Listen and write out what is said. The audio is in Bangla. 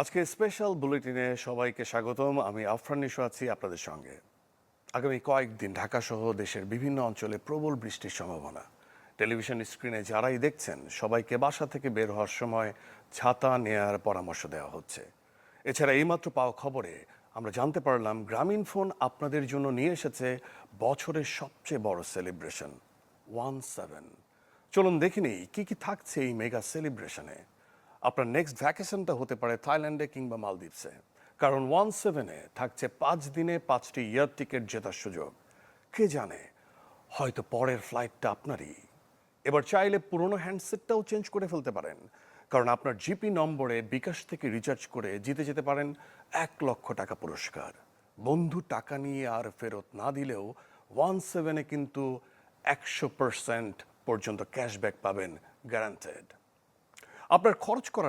আজকে স্পেশাল বুলেটিনে সবাইকে স্বাগতম। আমি আফরান নিশো আছি আপনাদের সঙ্গে। আগামী কয়েকদিন ঢাকা সহ দেশের বিভিন্ন অঞ্চলে প্রবল বৃষ্টির সম্ভাবনা। টেলিভিশন স্ক্রিনে যারাই দেখছেন, সবাইকে বাসা থেকে বের হওয়ার সময় ছাতা নেয়ার পরামর্শ দেওয়া হচ্ছে। এছাড়া এইমাত্র পাওয়া খবরে আমরা জানতে পারলাম, গ্রামীণ ফোন আপনাদের জন্য নিয়ে এসেছে বছরের সবচেয়ে বড় সেলিব্রেশন ওয়ান সেভেন চলুন দেখে নিই, কী কী থাকছে এই মেগা সেলিব্রেশনে আপনার নেক্সট ভ্যাকেশনটা হতে পারে থাইল্যান্ডে কিংবা মালদ্বীপসে। কারণ ওয়ান সেভেনে থাকছে পাঁচ দিনে পাঁচটি ইয়ার টিকিট জেতার সুযোগ। কে জানে, হয়তো পরের ফ্লাইটটা আপনারই। এবার চাইলে পুরনো হ্যান্ডসেটটাও চেঞ্জ করে ফেলতে পারেন। কারণ আপনার জিপি নম্বরে বিকাশ থেকে রিচার্জ করে জিতে যেতে পারেন এক লক্ষ টাকা পুরস্কার। বন্ধু, টাকা নিয়ে আর ফেরত না দিলেও ওয়ান সেভেনে কিন্তু একশো পার্সেন্ট পর্যন্ত ক্যাশব্যাক পাবেন গ্যারান্টেড আপনার খরচ করা